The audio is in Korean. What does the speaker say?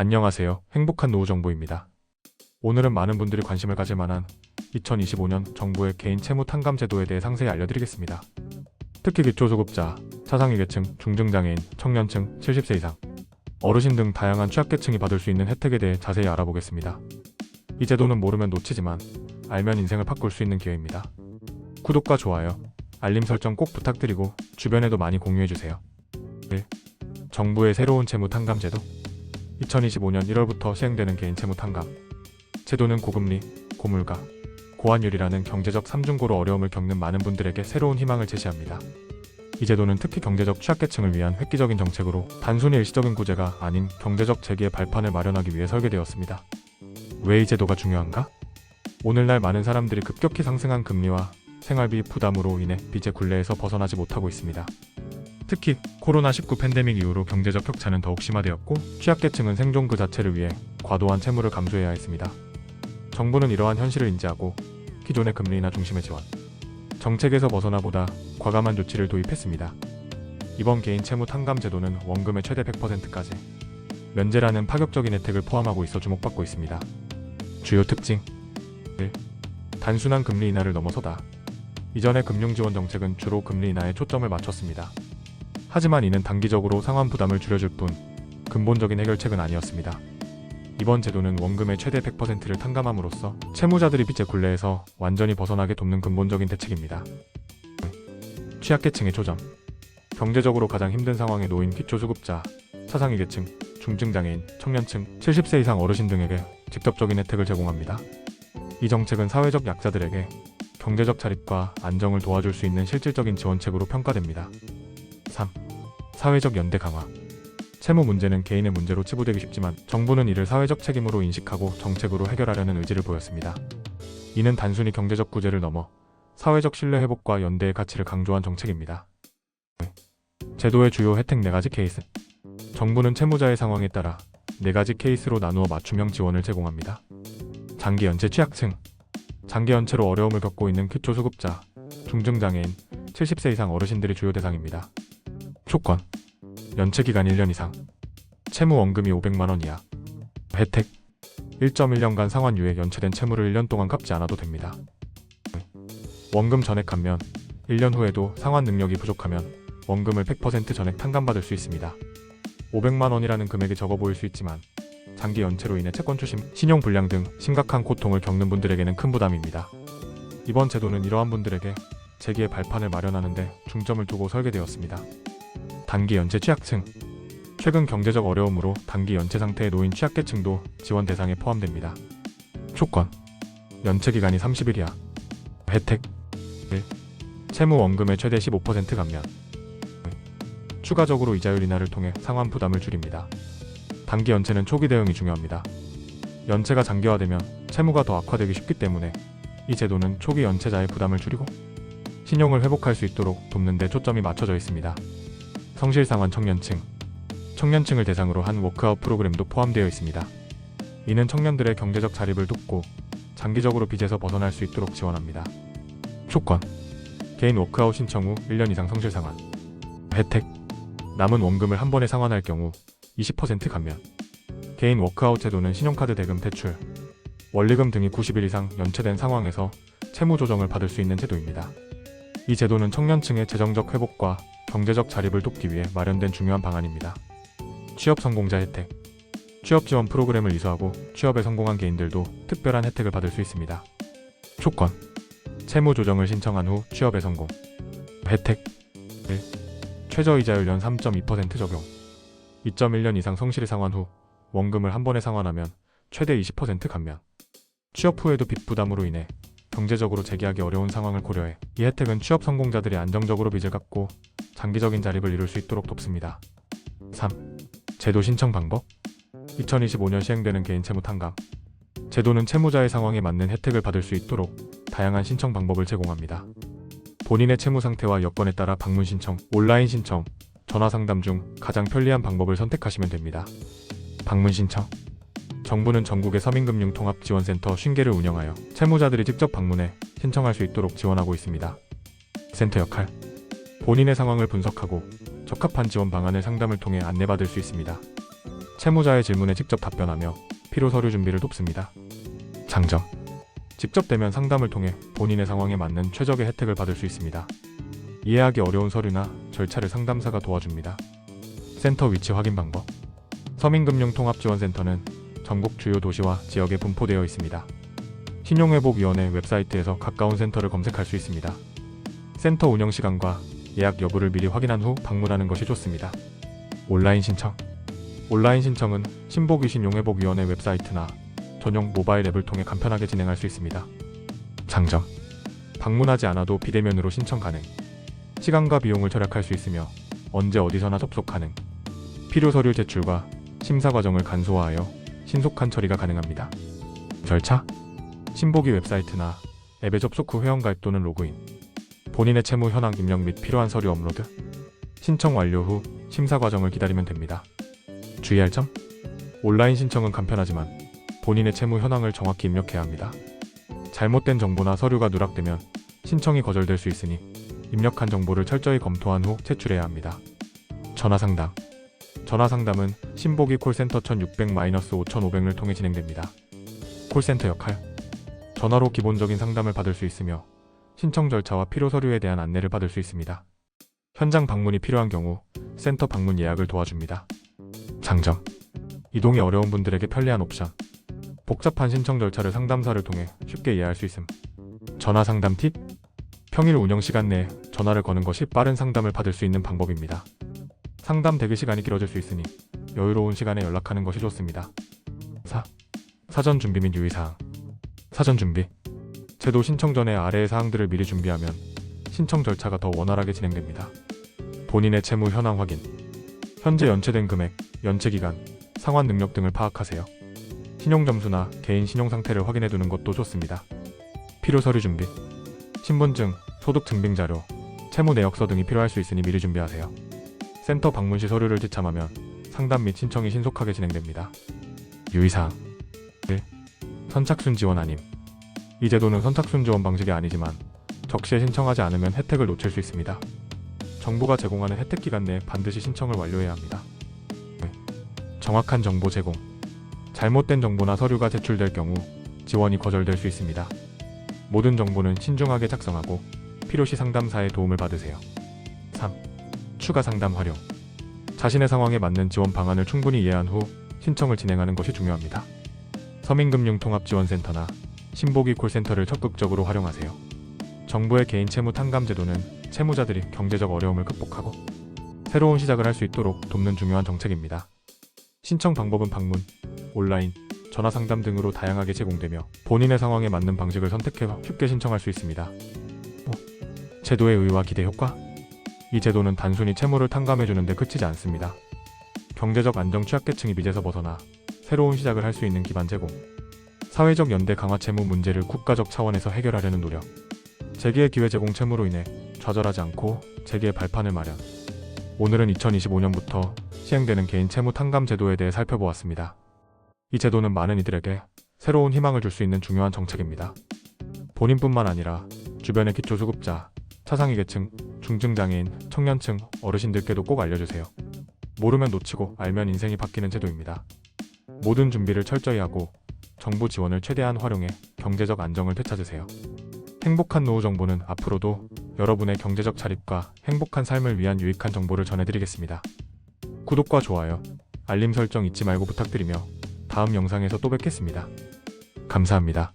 안녕하세요. 행복한 노후 정보입니다. 오늘은 많은 분들이 관심을 가질 만한 2025년 정부의 개인 채무 탕감 제도에 대해 상세히 알려드리겠습니다. 특히 기초소득자, 차상위계층, 중증장애인, 청년층, 70세 이상, 어르신 등 다양한 취약계층이 받을 수 있는 혜택에 대해 자세히 알아보겠습니다. 이 제도는 모르면 놓치지만 알면 인생을 바꿀 수 있는 기회입니다. 구독과 좋아요, 알림 설정 꼭 부탁드리고 주변에도 많이 공유해주세요. 1. 정부의 새로운 채무 탕감 제도 2025년 1월부터 시행되는 개인 채무 탕감 제도는 고금리, 고물가, 고환율이라는 경제적 삼중고로 어려움을 겪는 많은 분들에게 새로운 희망을 제시합니다. 이 제도는 특히 경제적 취약계층을 위한 획기적인 정책으로 단순히 일시적인 구제가 아닌 경제적 재기의 발판을 마련하기 위해 설계되었습니다. 왜 이 제도가 중요한가? 오늘날 많은 사람들이 급격히 상승한 금리와 생활비 부담으로 인해 빚의 굴레에서 벗어나지 못하고 있습니다. 특히 코로나19 팬데믹 이후로 경제적 격차는 더욱 심화되었고 취약계층은 생존 그 자체를 위해 과도한 채무를 감수해야 했습니다. 정부는 이러한 현실을 인지하고 기존의 금리 인하 중심의 지원, 정책에서 벗어나 보다 과감한 조치를 도입했습니다. 이번 개인 채무 탕감 제도는 원금의 최대 100%까지 면제라는 파격적인 혜택을 포함하고 있어 주목받고 있습니다. 주요 특징 1. 단순한 금리 인하를 넘어서다. 이전의 금융지원 정책은 주로 금리 인하에 초점을 맞췄습니다. 하지만 이는 단기적으로 상환 부담을 줄여줄 뿐 근본적인 해결책은 아니었습니다. 이번 제도는 원금의 최대 100%를 탕감함으로써 채무자들이 빚의 굴레에서 완전히 벗어나게 돕는 근본적인 대책입니다. 취약계층의 초점 경제적으로 가장 힘든 상황에 놓인 기초수급자, 차상위계층, 중증장애인, 청년층, 70세 이상 어르신 등에게 직접적인 혜택을 제공합니다. 이 정책은 사회적 약자들에게 경제적 자립과 안정을 도와줄 수 있는 실질적인 지원책으로 평가됩니다. 3. 사회적 연대 강화 채무 문제는 개인의 문제로 치부되기 쉽지만 정부는 이를 사회적 책임으로 인식하고 정책으로 해결하려는 의지를 보였습니다. 이는 단순히 경제적 구제를 넘어 사회적 신뢰 회복과 연대의 가치를 강조한 정책입니다. 제도의 주요 혜택 4가지 케이스 정부는 채무자의 상황에 따라 4가지 케이스로 나누어 맞춤형 지원을 제공합니다. 장기 연체 취약층 장기 연체로 어려움을 겪고 있는 기초수급자, 중증장애인, 70세 이상 어르신들이 주요 대상입니다. 조건 연체 기간 1년 이상 채무 원금이 500만 원 이하 혜택 1.1년간 상환유예 연체된 채무를 1년 동안 갚지 않아도 됩니다. 원금 전액하면 1년 후에도 상환 능력이 부족하면 원금을 100% 전액 탕감받을 수 있습니다. 500만 원이라는 금액이 적어 보일 수 있지만 장기 연체로 인해 채권 추심, 신용 불량 등 심각한 고통을 겪는 분들에게는 큰 부담입니다. 이번 제도는 이러한 분들에게 재기의 발판을 마련하는데 중점을 두고 설계되었습니다. 단기 연체 취약층 최근 경제적 어려움으로 단기 연체 상태에 놓인 취약계층도 지원 대상에 포함됩니다. 조건 연체 기간이 30일 이하 혜택 1. 채무 원금의 최대 15% 감면 추가적으로 이자율 인하를 통해 상환 부담을 줄입니다. 단기 연체는 초기 대응이 중요합니다. 연체가 장기화되면 채무가 더 악화되기 쉽기 때문에 이 제도는 초기 연체자의 부담을 줄이고 신용을 회복할 수 있도록 돕는 데 초점이 맞춰져 있습니다. 성실상환 청년층 청년층을 대상으로 한 워크아웃 프로그램도 포함되어 있습니다. 이는 청년들의 경제적 자립을 돕고 장기적으로 빚에서 벗어날 수 있도록 지원합니다. 조건 개인 워크아웃 신청 후 1년 이상 성실 상환 혜택 남은 원금을 한 번에 상환할 경우 20% 감면 개인 워크아웃 제도는 신용카드 대금 대출 원리금 등이 90일 이상 연체된 상황에서 채무 조정을 받을 수 있는 제도입니다. 이 제도는 청년층의 재정적 회복과 경제적 자립을 돕기 위해 마련된 중요한 방안입니다. 취업 성공자 혜택 취업 지원 프로그램을 이수하고 취업에 성공한 개인들도 특별한 혜택을 받을 수 있습니다. 조건 채무 조정을 신청한 후 취업에 성공 혜택 1. 최저이자율 연 3.2% 적용 2.1년 이상 성실히 상환 후 원금을 한 번에 상환하면 최대 20% 감면 취업 후에도 빚 부담으로 인해 경제적으로 재기하기 어려운 상황을 고려해 이 혜택은 취업 성공자들이 안정적으로 빚을 갚고 장기적인 자립을 이룰 수 있도록 돕습니다. 3. 제도 신청 방법 2025년 시행되는 개인 채무 탕감 제도는 채무자의 상황에 맞는 혜택을 받을 수 있도록 다양한 신청 방법을 제공합니다. 본인의 채무 상태와 여건에 따라 방문 신청, 온라인 신청, 전화 상담 중 가장 편리한 방법을 선택하시면 됩니다. 방문 신청 정부는 전국의 서민금융통합지원센터 50개를 운영하여 채무자들이 직접 방문해 신청할 수 있도록 지원하고 있습니다. 센터 역할 본인의 상황을 분석하고 적합한 지원 방안을 상담을 통해 안내받을 수 있습니다. 채무자의 질문에 직접 답변하며 필요 서류 준비를 돕습니다. 장점. 직접 대면 상담을 통해 본인의 상황에 맞는 최적의 혜택을 받을 수 있습니다. 이해하기 어려운 서류나 절차를 상담사가 도와줍니다. 센터 위치 확인 방법. 서민금융통합지원센터는 전국 주요 도시와 지역에 분포되어 있습니다. 신용회복위원회 웹사이트에서 가까운 센터를 검색할 수 있습니다. 센터 운영 시간과 예약 여부를 미리 확인한 후 방문하는 것이 좋습니다. 온라인 신청. 온라인 신청은 신복위신용회복위원회 웹사이트나 전용 모바일 앱을 통해 간편하게 진행할 수 있습니다. 장점. 방문하지 않아도 비대면으로 신청 가능. 시간과 비용을 절약할 수 있으며 언제 어디서나 접속 가능. 필요 서류 제출과 심사 과정을 간소화하여 신속한 처리가 가능합니다. 절차. 신보기 웹사이트나 앱에 접속 후 회원가입 또는 로그인. 본인의 채무 현황 입력 및 필요한 서류 업로드. 신청 완료 후 심사 과정을 기다리면 됩니다. 주의할 점. 온라인 신청은 간편하지만 본인의 채무 현황을 정확히 입력해야 합니다. 잘못된 정보나 서류가 누락되면 신청이 거절될 수 있으니 입력한 정보를 철저히 검토한 후 제출해야 합니다. 전화 상담. 전화 상담은 신보기 콜센터 1600-5500을 통해 진행됩니다. 콜센터 역할. 전화로 기본적인 상담을 받을 수 있으며 신청 절차와 필요 서류에 대한 안내를 받을 수 있습니다. 현장 방문이 필요한 경우 센터 방문 예약을 도와줍니다. 장점. 이동이 어려운 분들에게 편리한 옵션. 복잡한 신청 절차를 상담사를 통해 쉽게 이해할 수 있음. 전화 상담 팁. 평일 운영 시간 내에 전화를 거는 것이 빠른 상담을 받을 수 있는 방법입니다. 상담 대기 시간이 길어질 수 있으니 여유로운 시간에 연락하는 것이 좋습니다. 4. 사전 준비 및 유의사항. 사전 준비. 제도 신청 전에 아래의 사항들을 미리 준비하면 신청 절차가 더 원활하게 진행됩니다. 본인의 채무 현황 확인. 현재 연체된 금액, 연체 기간, 상환 능력 등을 파악하세요. 신용 점수나 개인 신용 상태를 확인해 두는 것도 좋습니다. 필요 서류 준비. 신분증, 소득 증빙 자료, 채무 내역서 등이 필요할 수 있으니 미리 준비하세요. 센터 방문 시 서류를 지참하면 상담 및 신청이 신속하게 진행됩니다. 유의사항 1. 선착순 지원 아님 이 제도는 선착순 지원 방식이 아니지만 적시에 신청하지 않으면 혜택을 놓칠 수 있습니다. 정부가 제공하는 혜택 기간 내에 반드시 신청을 완료해야 합니다. 네. 정확한 정보 제공 잘못된 정보나 서류가 제출될 경우 지원이 거절될 수 있습니다. 모든 정보는 신중하게 작성하고 필요시 상담사의 도움을 받으세요. 3. 추가 상담 활용. 자신의 상황에 맞는 지원 방안을 충분히 이해한 후 신청을 진행하는 것이 중요합니다. 서민금융통합지원센터나 신보기 콜센터를 적극적으로 활용하세요. 정부의 개인 채무 탕감 제도는 채무자들이 경제적 어려움을 극복하고 새로운 시작을 할 수 있도록 돕는 중요한 정책입니다. 신청 방법은 방문, 온라인, 전화 상담 등으로 다양하게 제공되며 본인의 상황에 맞는 방식을 선택해 쉽게 신청할 수 있습니다. 뭐, 제도의 의와 기대 효과? 이 제도는 단순히 채무를 탕감해주는데 그치지 않습니다. 경제적 안정 취약계층이 빚에서 벗어나 새로운 시작을 할 수 있는 기반 제공, 사회적 연대 강화 채무 문제를 국가적 차원에서 해결하려는 노력, 재기의 기회 제공 채무로 인해 좌절하지 않고 재기의 발판을 마련. 오늘은 2025년부터 시행되는 개인 채무 탕감 제도에 대해 살펴보았습니다. 이 제도는 많은 이들에게 새로운 희망을 줄 수 있는 중요한 정책입니다. 본인뿐만 아니라 주변의 기초수급자, 차상위 계층, 중증장애인, 청년층, 어르신들께도 꼭 알려주세요. 모르면 놓치고 알면 인생이 바뀌는 제도입니다. 모든 준비를 철저히 하고 정부 지원을 최대한 활용해 경제적 안정을 되찾으세요. 행복한 노후 정보는 앞으로도 여러분의 경제적 자립과 행복한 삶을 위한 유익한 정보를 전해드리겠습니다. 구독과 좋아요, 알림 설정 잊지 말고 부탁드리며 다음 영상에서 또 뵙겠습니다. 감사합니다.